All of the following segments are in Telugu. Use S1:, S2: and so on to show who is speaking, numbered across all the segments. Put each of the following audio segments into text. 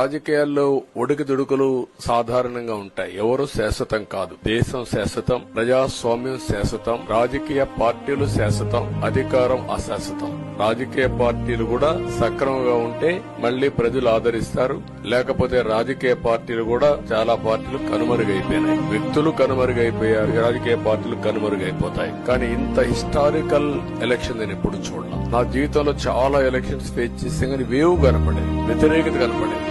S1: రాజకీయాల్లో ఒడుకుదుడుకులు సాధారణంగా ఉంటాయి. ఎవరు శాశ్వతం కాదు. దేశం శాశ్వతం ప్రజాస్వామ్యం శాశ్వతం రాజకీయ పార్టీలు శాశ్వతం అధికారం అశాశ్వతం. రాజకీయ పార్టీలు కూడా సక్రమంగా ఉంటే మళ్ళీ ప్రజలు ఆదరిస్తారు. లేకపోతే రాజకీయ పార్టీలు కూడా చాలా పార్టీలు కనుమరుగైపోయినాయి. వ్యక్తులు కనుమరుగైపోయారు. రాజకీయ పార్టీలు కనుమరుగైపోతాయి. కానీ ఇంత హిస్టారికల్ ఎలక్షన్ నేను ఎప్పుడు చూడలేదు నా జీవితంలో చాలా ఎలక్షన్స్ ఫేస్ చేస్తే కానీ వేవ్ కనపడేది వ్యతిరేకత కనపడేది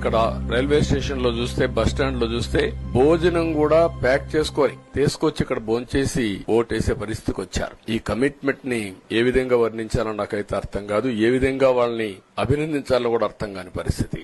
S1: ఇక్కడ రైల్వే స్టేషన్లో చూస్తే బస్ స్టాండ్లో చూస్తే భోజనం కూడా ప్యాక్ చేసుకొని తీసుకొచ్చి ఇక్కడ భోంచేసి ఓటేసే పరిస్థితికి వచ్చారు. ఈ కమిట్మెంట్ని ఏ విధంగా వర్ణించాలో నాకైతే అర్థం కాదు. ఏ విధంగా వాళ్ళని అభినందించాలో కూడా అర్థం కాని పరిస్థితి.